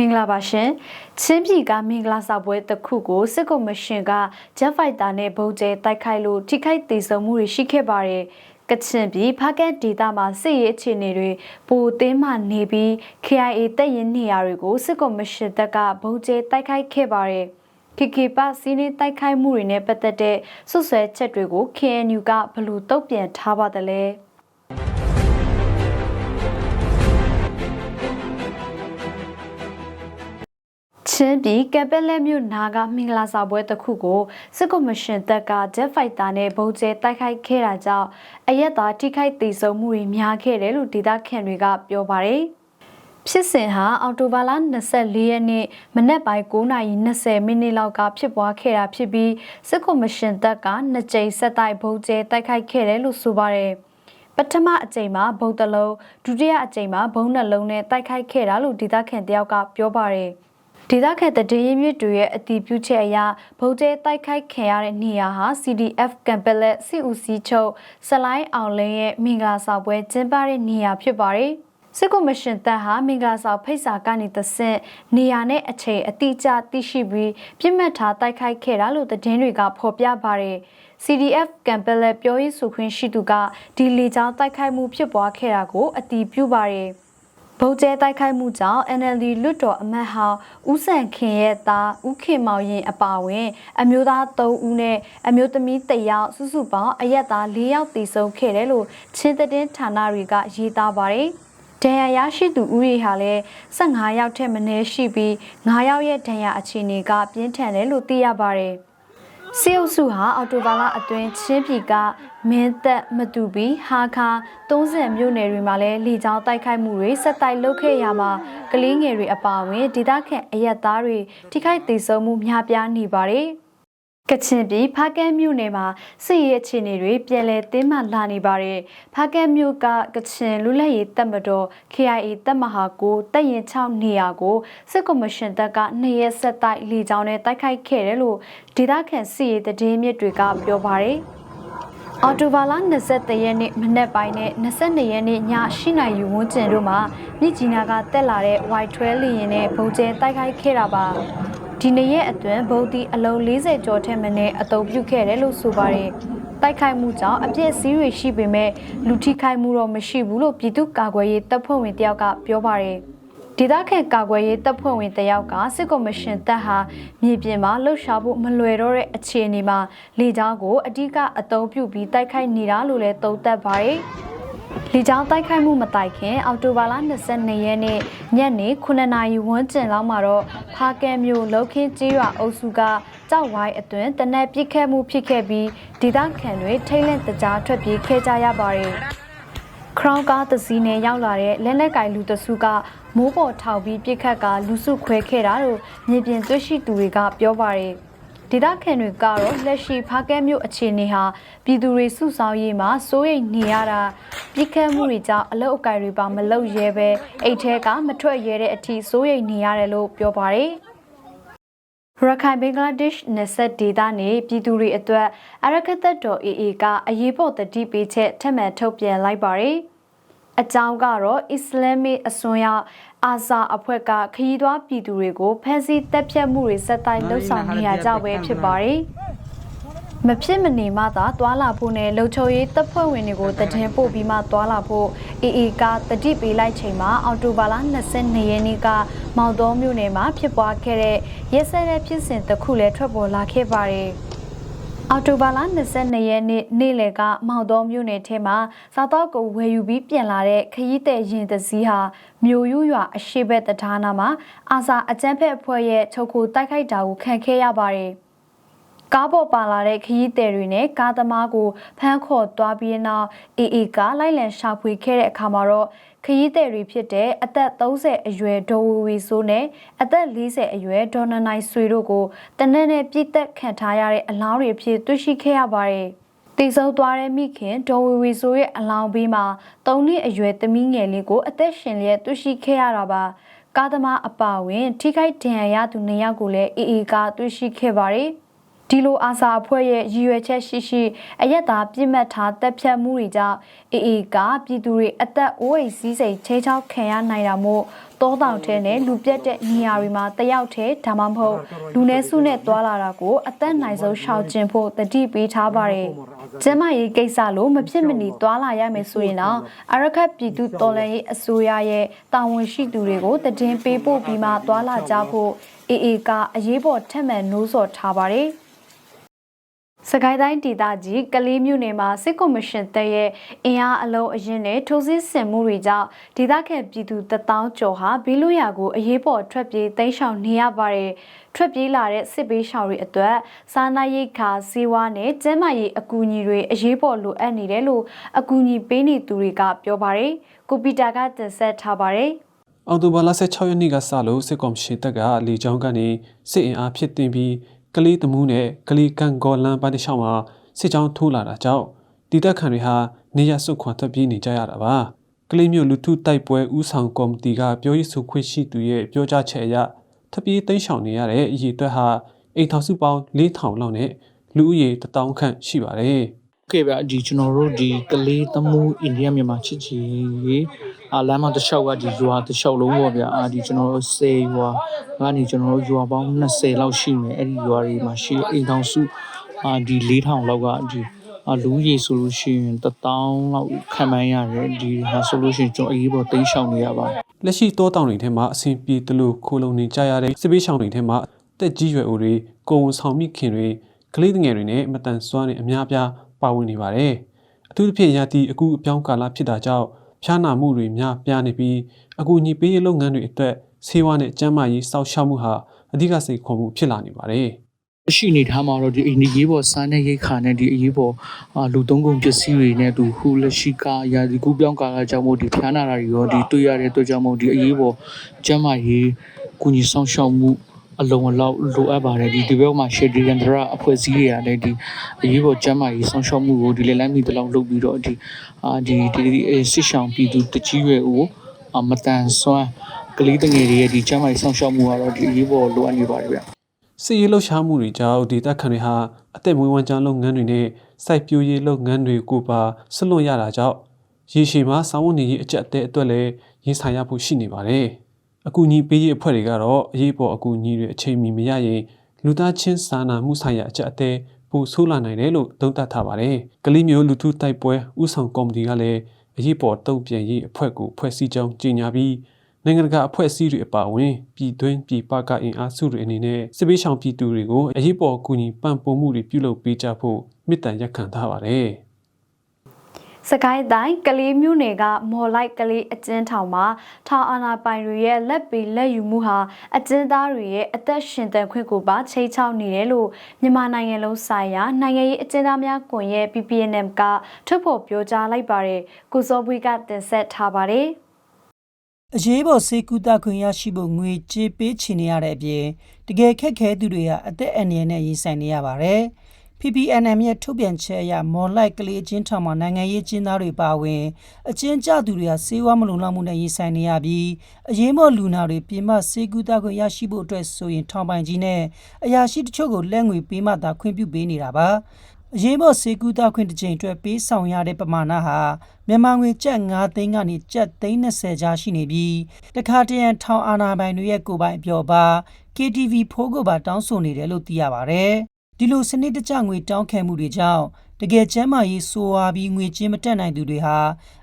မင်္ဂလာပါရှင်ချင်းပြည်ကမင်္ဂလာစာပွဲတစ်ခုကိုစစ်ကော်မရှင်ကဂျက်ဖိုက်တာနဲ့ဗုံးကျဲတိုက်ခိုက်လို့ထိခိုက်ဒေဆုံးမှုတွေရှိခဲ့ပါတယ်ကချင်ပြည်ဖားကတ်ဒေသမှာစစ်ရေးအခြေအနေတွေပိုအသင်းမှနေပြီး KIA တပ်ရင်းနေရာတွေကိုစစ်ကော်မရှင်တပ်ကဗုံးကျဲတိုက်ခိုက်ခဲ့ပါတယ်ခေခေပစီးနေတိုက်ခိုက်မှုတွေနဲ့ပတ်သက်တဲ့ဆွဆွဲချက်တွေကို KNU ကဘယ်လိုတုံ့ပြန်ထားပါသလဲ။ ချင်းပြည်ကပက်လက်မြို့နာကမင်္ဂလာစာပွဲတစ်ခုကိုစစ်ကော်မရှင်တပ်ကဂျက်ဖိုက်တာနဲ့ဗုံးကျဲတိုက်ခိုက်ခဲ့တာကြောင့်အရက်သားထိခိုက်ဒေဆုံးမှုတွေများခဲ့တယ်လို့ဒေသခံတွေကပြောပါတယ်။ဖြစ်စဉ်ဟာအော်တိုဘာလ24ရက်နေ့မနက်ပိုင်း9:20မိနစ်လောက်ကဖြစ်ပွားခဲ့တာဖြစ်ပြီးစစ်ကော်မရှင်တပ်ကနှစ်ကြိမ်ဆက်တိုက်ဗုံးကျဲတိုက်ခိုက်ခဲ့တယ်လို့ဆိုပါတယ်။ပထမအကြိမ်မှာဘုံတလုံးဒုတိယအကြိမ်မှာဘုံနှလုံးနဲ့တိုက်ခိုက်ခဲ့တာလို့ဒေသခံတယောက်ကပြောပါတယ်။ ဒေသခံတည်ရင်းမြစ်တွေရဲ့အတီးပြုချက်အရဗုဒ္ဓတိုက်ခိုက်ခံရတဲ့နေရာဟာ CDF ကံပလက်စီဦးစီးချုပ်ဆလိုင်းအောင်လင်းရဲ့မင်္ဂလာဆောင်ပွဲကျင်းပတဲ့နေရာဖြစ်ပါတယ်။စစ်ကော်မရှင်တပ်ဟာမင်္ဂလာဆောင်ဖိတ်စာကနေသဆင့်နေရာနဲ့အချိန်အတိအကျသိရှိပြီးပြစ်မှတ်ထားတိုက်ခိုက်ခဲ့တာလို့သတင်းတွေကဖော်ပြပါတယ်။ CDF ကံပလက်ပြောရေးဆိုခွင့်ရှိသူကဒီလေကြောင်းတိုက်ခိုက်မှုဖြစ်ပွားခဲ့တာကိုအတည်ပြုပါတယ်။ ဗုံကျဲတိုက်ခိုက်မှုကြောင့် NLD လွတ်တော်အမတ်ဟောင်းဦးဆန်ခင်ရဲ့သားဦးခင်မောင်ရင်အပါဝင် အမျိုးသား3ဦးနဲ့အမျိုးသမီး1ယောက်စုစုပေါင်းအရက်သား4ယောက်တည်ဆုံခဲ့တယ်လို့ချင်းသတင်ဌာနတွေကရေးသားပါတယ်။ဒဏ်ရာရရှိသူဦးရေဟာလည်း15ယောက်ထက်မနည်းရှိပြီး9ယောက်ရဲ့ဒဏ်ရာအခြေအနေကပြင်းထန်တယ်လို့သိရပါတယ်။ စေအုပ်စုဟာအော်တိုဘာလအတွင်းချင်းပြည်ကမင်းသက်မတူပီဟာခါ30မြို့နယ်တွေမှာလည်းလေကြောင်းတိုက်ခိုက်မှုတွေဆက်တိုက်လုပ်ခဲ့ရမှာကလေးငယ်တွေအပါအဝင်ဒေသခံအရက်သားတွေထိခိုက်ဒေဆုံးမှုများပြားနေပါတယ် ကချင်ပြည်ဖားကဲမြို့နယ်မှာစစ်ရေးအခြေအနေတွေပြည်လဲတင်းမှလာနေပါတယ်။ဖားကဲမြို့ကကချင်လူလက်ရေးတပ်မတော် KIA တပ်မဟာကိုတပ်ရင်6နေရာကိုစစ်ကော်မရှင်တပ်ကနှစ်ရက်ဆက်တိုက်လေကြောင်းနဲ့တိုက်ခိုက်ခဲ့တယ်လို့ဒေသခံစစ်ရေးတည်င်းမြစ်တွေကပြောပါတယ်။အော်တိုဘာလ23ရက်နေ့မနက်ပိုင်းနဲ့22ရက်နေ့ည8နာရီဝန်းကျင်တို့မှာမြစ်ကြီးနားကတက်လာတဲ့ Y12 လေယာဉ်နဲ့ဗုံးကျဲတိုက်ခိုက်ခဲ့တာပါ။ ဒီနေ့ရဲ့အတွင်းဗုံးတီအလုံး40ကျော်ထက်မနည်းအတုံပြုခဲ့တယ်လို့ဆိုပါတယ်။တိုက်ခိုက်မှုကြောင့်အပြည့်စည်းတွေရှိပေမဲ့လူထိခိုက်မှုတော့မရှိဘူးလို့ပြည်သူ့ကာကွယ်ရေးတပ်ဖွဲ့ဝင်တယောက်ကပြောပါတယ်။ဒေသခံကာကွယ်ရေးတပ်ဖွဲ့ဝင်တယောက်ကစစ်ကော်မရှင်တပ်ဟာမြေပြင်မှာလှုပ်ရှားဖို့မလွယ်တော့တဲ့အခြေအနေမှာလေကြောင်းကိုအ धिक အသုံးပြုပြီးတိုက်ခိုက်နေတာလို့လည်းသုံးသပ်ပါတယ်။ လီကြောင်းတိုက်ခိုက်မှုမတိုင်ခင်အောက်တိုဘာလ22ရက်နေ့ညနေ9နာရီဝန်းကျင်လောက်မှာတော့ဖားကဲမြို့လောက်ခင်းကျေးရွာအုပ်စုကကြောက်ဝိုင်းအတွင်းတနက်ပစ်ခတ်မှုဖြစ်ခဲ့ပြီးဒေသခံတွေထိတ်လန့်တကြားထွက်ပြေးခဲ့ကြရပါတယ်။ခရောင်းကားတစည်းနဲ့ရောက်လာတဲ့လက်လက်ကင်လူတစုကမိုးပေါ်ထောက်ပြီးပြစ်ခတ်ကလူစုခွဲခဲ့တာလို့မြေပြင်တွေ့ရှိသူတွေကပြောပါတယ်။ ဒေသခံတွေကတော့လက်ရှိဖားကဲမြို့အခြေအနေဟာပြည်သူတွေစုဆောင်းရေးမှာစိုးရိမ်နေရတာပြစ်ခတ်မှုတွေကြောင့်အလုတ်အကိုင်တွေပါမလုပ်ရဲပဲအိတ်ထဲကမထွက်ရဲတဲ့အထိစိုးရိမ်နေရတယ်လို့ပြောပါတယ်ရခိုင်ဘင်္ဂလားဒေ့ရှ်နယ်စပ်ဒေသနေပြည်သူတွေအတွက်အရကသက်တော် AA ကအရေးပေါ်တတိပေးချက်ထပ်မံထုတ်ပြန်လိုက်ပါတယ်။ အကြောင်းကတော့အစ္စလာမစ်အစွန်းရောက်အာဇာအဖွဲ့ကခရီးသွားပြည်သူတွေကိုဖမ်းဆီးတပ်ဖြတ်မှုတွေစက်တိုက်လှုပ်ဆောင်နေရကြပဲဖြစ်ပါတယ်။မဖြစ်မနေမှသာသွာလာဖို့နဲ့လုံခြုံရေးတပ်ဖွဲ့ဝင်တွေကိုတည်င်းပို့ပြီးမှသွာလာဖို့အေအေကတတိပေးလိုက်ချိန်မှာအော်တိုဘာလ22ရက်နေ့ကမောင်တော်မြို့နယ်မှာဖြစ်ပွားခဲ့တဲ့ရဲစက်တဲ့ဖြစ်စဉ်တစ်ခုလည်းထွက်ပေါ်လာခဲ့ပါတယ်။ အော်တိုဘာလ22ရက်နေ့နေ့လယ်ကမောင်တော်မြို့နယ်ထဲမှာစားတော့ကိုဝယ်ယူပြီးပြန်လာတဲ့ခရီးသည်ရင်တစည်းဟာမြို့ယူရွာအရှိဘက်တထားနာမှာအာစာအကျန်းဖက်အဖွဲ့ရဲ့ချုပ်ခိုတိုက်ခိုက်တာကိုခံခဲ့ရပါတယ်။ ကားပေါ်ပါလာတဲ့ခရီးသည်တွေနဲ့ကားသမားကိုဖမ်းခေါ်သွားပြီးနောက်အေအေကလိုက်လံရှာဖွေခဲ့တဲ့အခါမှာတော့ခရီးသည်တွေဖြစ်တဲ့အသက်30အရွယ်ဒေါ်ဝီဝီဆိုးနဲ့အသက်40အရွယ်ဒေါ်နနိုင်ဆွေတို့ကိုတနက်နဲ့ပြည့်သက်ခံထားရတဲ့အလောင်းတွေဖြစ်တွေ့ရှိခဲ့ရပါတယ်။တည်ဆုံသွားတဲ့မိခင်ဒေါ်ဝီဝီဆိုးရဲ့အလောင်းဘေးမှာ၃နှစ်အရွယ်သမီးငယ်လေးကိုအသက်ရှင်လျက်တွေ့ရှိခဲ့ရတာပါ။ကားသမားအပါဝင် ထိခိုက်ဒဏ်ရာရသူနှစ်ယောက်ကိုလည်းအေအေကတွေ့ရှိခဲ့ပါတယ်။ ဒီလိုအာစာအဖွဲ့ရဲ့ရည်ရွယ်ချက်ရှိရှိအယက်သားပြစ်မှတ်ထားတပ်ဖြတ်မှုတွေကြောင့်အေအေကပြည်သူတွေအသက်အိုးအိမ်စည်းစိမ်ချေချောက်ခံရနိုင်တာမို့တောတောင်ထဲနဲ့လူပြတ်တဲ့နေရာတွေမှာတယောက်တည်းဒါမှမဟုတ်လူနည်းစုနဲ့တွာလာတာကိုအသက်နိုင်ဆုံးရှောင်ကျဉ်ဖို့တတိပေးထားပါတယ်။ကျမရေးကိစ္စလို့မဖြစ်မနေတွာလာရမယ်ဆိုရင်တော့အရခတ်ပြည်သူတော်လှန်ရေးအစိုးရရဲ့တာဝန်ရှိသူတွေကိုတည်င်းပေးပို့ပြီးမှတွာလာကြဖို့အေအေကအရေးပေါ်ထက်မှန်နှိုးဆော်ထားပါတယ်။ စကိုင်းတိုင်းဒေသကြီးကလေးမြို့နယ်မှာစစ်ကော်မရှင်တပ်ရဲ့အင်အားအလုံးအရင်နဲ့ထိုးစစ်ဆင်မှုတွေကြောင့်ဒေသခံပြည်သူတထောင်ကျော်ဟာဘီလူယာကိုအရေးပေါ်ထွက်ပြေးတိမ်းရှောင်နေရပါတယ်။ထွက်ပြေးလာတဲ့စစ်ပေးရှောင်တွေအတွက်စားနပ်ရိက္ခာစီးဝါးနဲ့ကျန်းမာရေးအကူအညီတွေအရေးပေါ်လိုအပ်နေတယ်လို့အကူအညီပေးနေသူတွေကပြောပါတယ်။ကိုပီတာကတင်ဆက်ထားပါတယ်။အော်တိုဘာလ16ရက်နေ့ကစလို့စစ်ကောင်စီတပ်ကလေကြောင်းကနေစစ်အင်အားဖြစ်တင်ပြီး ကလေးတမှုနဲ့ကလေးကန်ဂေါ်လန်ပိုင်းတစ်လျှောက်မှာစစ်ကြောင်းထိုးလာတာကြောင့်တည်တက်ခံတွေဟာနေရစွတ်ခွန်ထွက်ပြေးနေကြရတာပါကလေးမျိုးလူထုတိုက်ပွဲဥဆောင်ကော်မတီကပြောရေးဆိုခွင့်ရှိသူရဲ့ပြောကြားချက်အရထွက်ပြေးတိမ်းရှောင်နေရတဲ့အရေးအတွက်ဟာအိမ်ထောင်စုပေါင်း4000လောက်နဲ့လူဦးရေ1000ခန့်ရှိပါတယ် ကဲဗျဒီကျွန်တော်တို့ဒီကလေးသမှုအိန္ဒိယမြန်မာချစ်ချီရေးအာလမ်းမတစ်လျှောက်ကဒီရွာတစ်လျှောက်လုံးပေါ့ဗျအာဒီကျွန်တော်တို့စေရွာကနေကျွန်တော်တို့ရွာပေါင်း20လောက်ရှိမယ်အဲ့ဒီရွာတွေမှာရှိအိမ်ထောင်စုအာဒီ4000လောက်ကဒီအလူကြီးဆိုလို့ရှိရင်1000လောက်ခံမှန်းရတယ်ဒီဟာဆိုလို့ရှိရင်ကျွန်တော်အရေးပေါ်တိမ်းရှောင်နေရပါတယ်လက်ရှိတောတောင်တွေထဲမှာအဆင်ပြေတလို့ခိုးလုံနေကြရတဲ့စစ်ပေးရှောင်တွေထဲမှာတက်ကြီးရွယ်အိုတွေကိုယ်ဝန်ဆောင်မိခင်တွေကလေးငယ်တွေနဲ့မတန်ဆွမ်းနေအများပြား ပါဝင်နေပါတယ်။အထူးသဖြင့်ရာသီအခုအပြောင်းကာလဖြစ်တာကြောင့်ဖျားနာမှုတွေများပြားနေပြီးအကူအညီပေးရေးလုပ်ငန်းတွေအတွက်ဆေးဝါးနဲ့ကျန်းမာရေးစောင့်ရှောက်မှုဟာအဓိကစိတ်ခေါ်မှုဖြစ်လာနေပါတယ်။ရှိနေထားမှာတော့ဒီအိန္ဒိရေးပေါ်စားနဲ့ရိတ်ခါနဲ့ဒီအရေးပေါ်အာလူသုံးကုန်ပစ္စည်းတွေနဲ့သူဟူလက်ရှိကရာဒီကူပြောင်းကာကကြောင့်မို့ဒီဖျားနာတာတွေရောဒီတွေ့ရတဲ့အတွက်ကြောင့်မို့ဒီအရေးပေါ်ကျန်းမာရေးကုညီဆောင်ရှောက်မှု အလုံးအလောက်လိုအပ်ပါတယ်ဒီဒီဘက်မှာရှေဒီရန်ဒရာအဖွဲ့အစည်းတွေကလည်းဒီအရေးပေါ်ကျန်းမာရေးဆောင်ရှောက်မှုကိုဒီလေလိုင်းမီတလောက်လုပ်ပြီးတော့ဒီအာဒီဒီစစ်ဆောင်ပြည်သူတကြီးရွယ်ကိုအမတန်ဆွမ်းကလေးတငယ်တွေရဲ့ဒီကျန်းမာရေးဆောင်ရှောက်မှုကတော့ဒီအရေးပေါ်လိုအပ်နေပါတယ်ဗျစီရေးလှုပ်ရှားမှုတွေကြောင့်ဒေသခံတွေဟာအသက်မွေးဝမ်းကြောင်းလုပ်ငန်းတွေနဲ့စိုက်ပျိုးရေးလုပ်ငန်းတွေကိုပါဆွလွတ်ရတာကြောင့်ရေရှည်မှာစောင်းဝန်နေရေးအကျက်အသေးအတွက်လည်းရင်ဆိုင်ရဖို့ရှိနေပါတယ်။ အကူအညီပေးရေးအဖွဲ့တွေကတော့အရေးပေါ်အကူအညီတွေအချိန်မီမရရင်လူသားချင်းစာနာမှုဆိုင်ရာအကျက်အသေးပိုဆိုးလာနိုင်တယ်လို့သုံးသပ်ထားပါတယ်။ကလေးမျိုးလူထုတိုက်ပွဲဥဆောင်ကော်မတီကလည်းအရေးပေါ်တုံ့ပြန်ရေးအဖွဲ့ကိုဖွဲ့စည်းကြောင်းကြေညာပြီးနိုင်ငံတကာအဖွဲ့အစည်းတွေအပါအဝင်ပြည်တွင်းပြည်ပကအင်အားစုတွေအနေနဲ့စစ်ပေးဆောင်ပြည်သူတွေကိုအရေးပေါ်အကူအညီပံ့ပိုးမှုတွေပြုလုပ်ပေးကြဖို့မြစ်တန်ရက်ခံထားပါတယ်။ စကိုင်းတိုင်းကလေးမြို့နယ်ကမော်လိုက်ကလေးအကျဉ်းထောင်မှာထောင်အာဏာပိုင်တွေရဲ့လက်ပီလက်ယူမှုဟာအကျဉ်းသားတွေရဲ့အသက်ရှင်သန်ခွင့်ကိုပါချိတ်ချောက်နေတယ်လို့မြန်မာနိုင်ငံလုံးဆိုင်ရာနိုင်ငံရေးအကျဉ်းသားများကွန်ရက် PPNM ကထုတ်ဖော်ပြောကြားလိုက်ပါတယ်ကိုစောပွေးကတင်ဆက်ထားပါတယ်အရေးပေါ်စေကူတာခွင့်ရရှိဖို့ငွေကြေးပေးချေနေရတဲ့အပြင်တကယ်ခက်ခဲသူတွေဟာအသက်အန္တရာယ်နဲ့ရင်ဆိုင်နေရပါတယ်။ PPNM ရဲ့ထုတ်ပြန်ချက်အရမော်လိုက်ကလေးအချင်းထောင်မှာနိုင်ငံရေးကျင်းသားတွေပါဝင်အချင်းကြသူတွေဟာစေဝါမလုံလောက်မှုနဲ့ရင်ဆိုင်နေရပြီးအရေးပေါ်လူနာတွေပြင်ပစေကူတာခွင့်ရရှိဖို့အတွက်ဆိုရင်ထောင်ပိုင်ကြီးနဲ့အရာရှိတချို့ကိုလက်ငွေပေးမှသာခွင့်ပြုပေးနေတာပါ။အရေးပေါ်စေကူတာခွင့်တစ်ကြိမ်အတွက်ပေးဆောင်ရတဲ့ပမာဏဟာမြန်မာငွေကျပ်9သိန်းကနေကျပ်သိန်း30ကြားရှိနေပြီးတခါတရံထောင်အာဏာပိုင်တွေရဲ့ကိုယ်ပိုင်အပျော်ပါ KTV ဖိုးကိုပါတောင်းဆိုနေတယ်လို့သိရပါဗျ။ ဒီလိုစနစ်တကျငွေတောင်းခံမှုတွေကြောင့်တကယ်ချမ်းမာရေးဆိုးဝါးပြီးငွေချင်းမတက်နိုင်သူတွေဟာ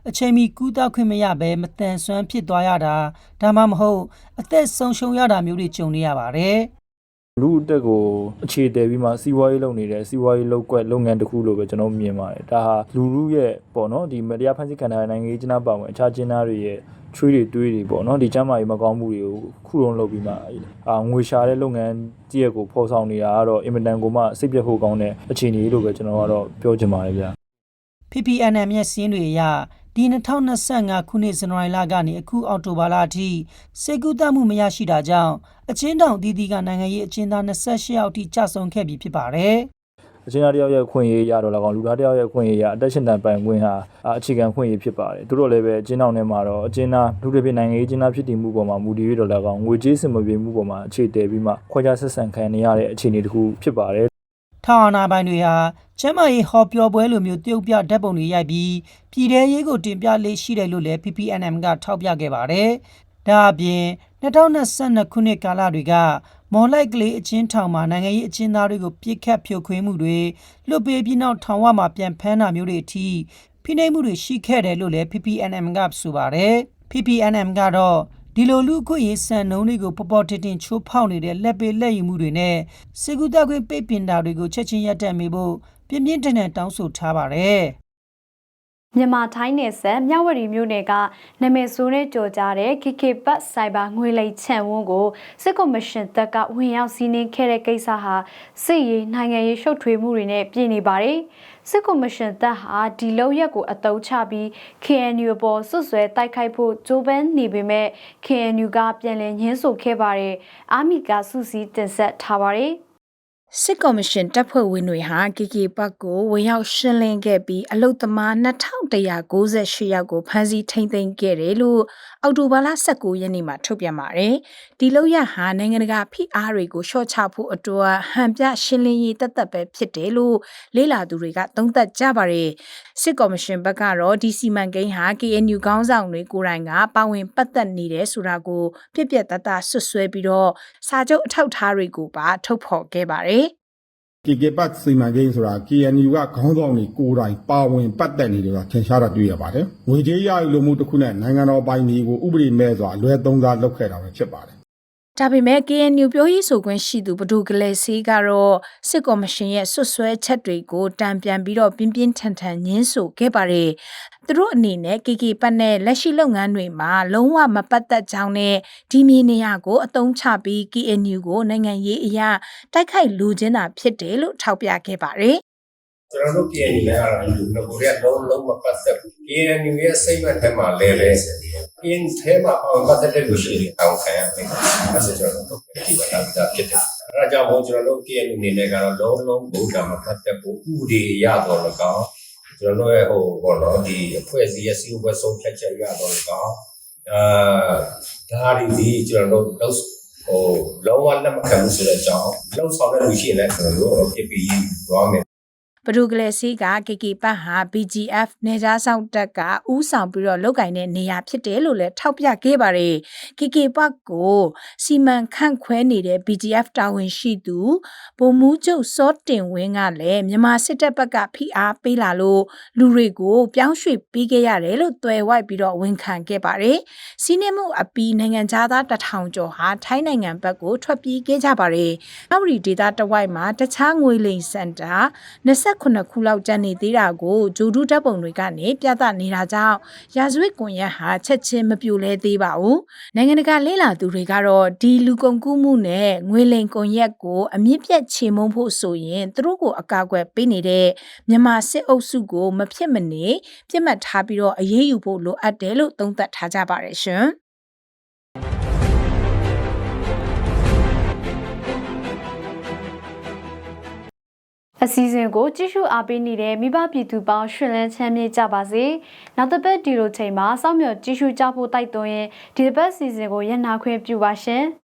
အချိန်မီကူးတာခွင့်မရဘဲမတန်ဆွမ်းဖြစ်သွားရတာဒါမှမဟုတ်အသက်ဆုံးရှုံးရတာမျိုးတွေကြုံနေရပါတယ်။လူအတက်ကိုအခြေတည်ပြီးမှစီးပွားရေးလုပ်နေတဲ့စီးပွားရေးလုပ်ကွက်လုပ်ငန်းတစ်ခုလို့ပဲကျွန်တော်မြင်ပါတယ်ဒါဟာလူလူရဲ့ပေါ့နော်ဒီမတရားဖန်ဆီးခံထားတဲ့နိုင်ငံရေးကျင်းသားပါဝင်အခြားကျင်းသားတွေရဲ့ ချွေးတွေတွေးတွေပေါ့နော်ဒီကျမ်းမာရေးမကောင်းမှုတွေကိုခုလုံးလုပ်ပြီးမှအာငွေရှာတဲ့လုပ်ငန်းကြီးရဲ့ကိုဖော်ဆောင်နေတာကတော့အင်မတန်ကိုမှစိတ်ပြတ်ဖို့ကောင်းတဲ့အခြေအနေလို့ပဲကျွန်တော်ကတော့ပြောချင်ပါတယ်ဗျာ PPNM ရဲ့စီးရင်တွေအရဒီ2025ခုနှစ်ဇန်နဝါရီလကနေအခုအောက်တိုဘာလအထိစေကူတမှုမရရှိတာကြောင့်အချင်းတောင်အသီးသီးကနိုင်ငံရေးအချင်းသား28ယောက်အထိကြာဆုံးခဲ့ပြီဖြစ်ပါတယ် အချင်းသားတယောက်ရဲ့ခွင့်ရေးရတော့လည်းကောင်းလူသားတယောက်ရဲ့ခွင့်ရေးရအသက်ရှင်တန်ပိုင်ခွင့်ဟာအာအခြေခံခွင့်ရေးဖြစ်ပါတယ်သူတို့လည်းပဲအချင်းတောင်ထဲမှာတော့အချင်းသားလူတွေဖြစ်နိုင်ငံရေးအချင်းသားဖြစ်တည်မှုပေါ်မှာမူတည်ရတော့လည်းကောင်းငွေကြေးစင်မပြေမှုပေါ်မှာအခြေတည်ပြီးမှခွဲခြားဆက်ဆံခံနေရတဲ့အခြေအနေတစ်ခုဖြစ်ပါတယ်ထောင်အာဏာပိုင်တွေဟာကျမ်းမာရေးဟောပြောပွဲလိုမျိုးတရုတ်ပြဓာတ်ပုံတွေရိုက်ပြီးပြည်ထရေးကိုတင်ပြလေးရှိတယ်လို့လည်း PPNM ကထောက်ပြခဲ့ပါတယ်။ဒါအပြင်2022ခုနှစ်ကာလတွေက မော်လိုက်ကလေးအချင်းထောင်မှာနိုင်ငံရေးအချင်းသားတွေကိုပြစ်ခတ်ဖြိုခွင်းမှုတွေလွတ်ပေးပြီးနောက်ထောင်ဝမှာပြန်ဖမ်းတာမျိုးတွေအထိဖိနှိပ်မှုတွေရှိခဲ့တယ်လို့လည်း PPNM ကဆိုပါတယ်။ PPNM ကတော့ဒီလိုလူအခွင့်ရေးစံနှုန်းတွေကိုပေါ်ပေါ်တင်တင်ချိုးဖောက်နေတဲ့လက်ပေလက်ယူမှုတွေနဲ့စေကူတာခွင့်ပိတ်ပင်တာတွေကိုချက်ချင်းရပ်တန့်မိဖို့ပြင်းပြင်းထန်ထန်တောင်းဆိုထားပါတယ်။ မြန်မာထိုင်းနယ်ဆက်မြဝတီမြို့နယ်ကနာမည်ဆိုးနဲ့ကြော်ကြတဲ့ KK ပတ်ဆိုင်ဘာငွေလိမ်ချန်ဝန်းကိုစစ်ကော်မရှင်တပ်ကဝင်ရောက်စီးနင်းခဲ့တဲ့ကိစ္စဟာစစ်ရေးနိုင်ငံရေးရှုပ်ထွေးမှုတွေနဲ့ပြည်နေပါတယ်။စစ်ကော်မရှင်တပ်ဟာဒီလောက်ရက်ကိုအတုံးချပြီး KNU ပေါ်ဆွဆွဲတိုက်ခိုက်ဖို့ကြိုးပမ်းနေပေမဲ့ KNU ကပြန်လည်ညှင်းဆိုခဲ့ပါတယ်။အာမီကစုစည်းတင်ဆက်ထားပါတယ်။ စစ်ကော်မရှင်တပ်ဖွဲ့ဝင်တွေဟာ KK ဘတ်ကိုဝင်ရောက်ရှင်းလင်းခဲ့ပြီးအလုတ်သမား2198ယောက်ကိုဖမ်းဆီးထိန်းသိမ်းခဲ့တယ်လို့အောက်တိုဘာလ19ရက်နေ့မှာထုတ်ပြန်ပါတယ်။ဒီလောက်ရဟာနိုင်ငံတကာဖိအားတွေကိုရှော့ချဖို့အတွက်ဟန်ပြရှင်းလင်းရေးတသက်ပဲဖြစ်တယ်လို့လေးလာသူတွေကသုံးသပ်ကြပါတယ်။စစ်ကော်မရှင်ဘက်ကတော့ဒီစီမံကိန်းဟာ KNU ခေါင်းဆောင်တွေကိုယ်တိုင်ကပါဝင်ပတ်သက်နေတယ်ဆိုတာကိုပြက်ပြက်တသားဆွဆွဲပြီးတော့စာချုပ်အထောက်အထားတွေကိုပါထုတ်ဖော်ခဲ့ပါတယ်။ KK ပတ်စီမံကိန်းဆိုတာ KNU ကခေါင်းဆောင်တွေကိုယ်တိုင်ပါဝင်ပတ်သက်နေတယ်ဆိုတာထင်ရှားတာတွေ့ရပါတယ်။ငွေကြေးရယူလိုမှုတစ်ခုနဲ့နိုင်ငံတော်ပိုင်တွေကိုဥပဒေမဲ့စွာအလွဲသုံးစားလုပ်ခဲ့တာပဲဖြစ်ပါတယ် ဒါပေမဲ့ KNU ပြောရေးဆိုခွင့်ရှိသူဘဒုကလေးစီကတော့စစ်ကော်မရှင်ရဲ့ဆွတ်ဆွဲချက်တွေကိုတံပြန်ပြီးတော့ပြင်းပြင်းထန်ထန်ညှင်းဆိုခဲ့ပါတယ်။သူတို့အနေနဲ့ KK ပတ်နဲ့လက်ရှိလုပ်ငန်းတွေမှာလုံးဝမပတ်သက်ကြောင်းနဲ့ဒီမြေနေရာကိုအတုံးချပြီး KNU ကိုနိုင်ငံရေးအရာတိုက်ခိုက်လူချင်းတာဖြစ်တယ်လို့ထောက်ပြခဲ့ပါတယ် ကျွန်တော်တို့ PNU နဲ့အားလုံးငကိုရလုံးလုံးမပတ်သက်ဘူး PNU ရဲ့စိတ်မှတ်ထဲမှာလဲလဲ PNU ထဲမှာအောင်ပတ်သက်တဲ့လူရှိတယ်တောင်းခံရမယ်အဲဒါကျွန်တော်တို့ဒီမှာတာတာဖြစ်တယ်အဲဒါကြောင့်မို့ကျွန်တော်တို့ PNU အနေနဲ့ကတော့လုံးလုံးဘုရားမပတ်သက်ဘူးဥပဒေရတော့လကောင်းကျွန်တော်တို့ရဲ့ဟိုဘောနော်ဒီအဖွဲ့အစည်းရဲ့စီးပွားဆုံးဖြတ်ချက်ရတော့လကောင်းအာဒါရီဒီကျွန်တော်တို့လောက်ဟိုလုံးဝလက်မခံဘူးဆိုတဲ့အကြောင်းလောက်ဆောင်တဲ့လူရှိရင်လည်းကျွန်တော်တို့ပြပြီးသွားမယ် ဘဒုကလေးစီက KK ပတ်ဟာ BGF နေကြားဆောင်တပ်ကဥဆောင်ပြီးတော့လုတ်ကင်တဲ့နေရာဖြစ်တယ်လို့လည်းထောက်ပြခဲ့ပါတယ်။ KK ပတ်ကိုစီမံခန့်ခွဲနေတဲ့ BGF တာဝန်ရှိသူဗိုလ်မှူးချုပ်စောတင်ဝင်းကလည်းမြန်မာစစ်တပ်ဘက်ကဖိအားပေးလာလို့လူတွေကိုပြောင်းရွှေ့ပေးခဲ့ရတယ်လို့သွယ်ဝိုက်ပြီးတော့ဝန်ခံခဲ့ပါတယ်။စီးနှင်းမှုအပီးနိုင်ငံသားတထောင်ကျော်ဟာထိုင်းနိုင်ငံဘက်ကိုထွက်ပြေးခဲ့ကြပါတယ်။နောက်ဒီဒေတာတဝိုက်မှာတခြားငွေလိမ်စင်တာ28ခုလောက်ကျန်နေသေးတာကိုဂျိုဒူတပ်ပုံတွေကနေပြသနေတာကြောင့်ရာဇဝတ်ကွန်ရက်ဟာချက်ချင်းမပြိုလဲသေးပါဘူး။နိုင်ငံတကာလေ့လာသူတွေကတော့ဒီလူကုန်ကူးမှုနဲ့ငွေလိမ်ကွန်ရက်ကိုအမြင့်ပြတ်ချေမှုန်းဖို့ဆိုရင်သူတို့ကိုအကာအကွယ်ပေးနေတဲ့မြန်မာစစ်အုပ်စုကိုမဖြစ်မနေပြစ်မှတ်ထားပြီးတော့အရေးယူဖို့လိုအပ်တယ်လို့သုံးသပ်ထားကြပါတယ်ရှင်။ အစည်းအဝေးကိုကြည့်ရှုအားပေးနေတဲ့မိဘပြည်သူပေါင်းရှင်လန်းချမ်းမြေ့ကြပါစေ။နောက်တစ်ပတ်ဒီလိုချိန်မှာစောင့်မျှော်ကြည့်ရှုကြဖို့တိုက်တွန်းရင်ဒီတစ်ပတ်စီစဉ်ကိုရန်နာခွင့်ပြုပါရှင်။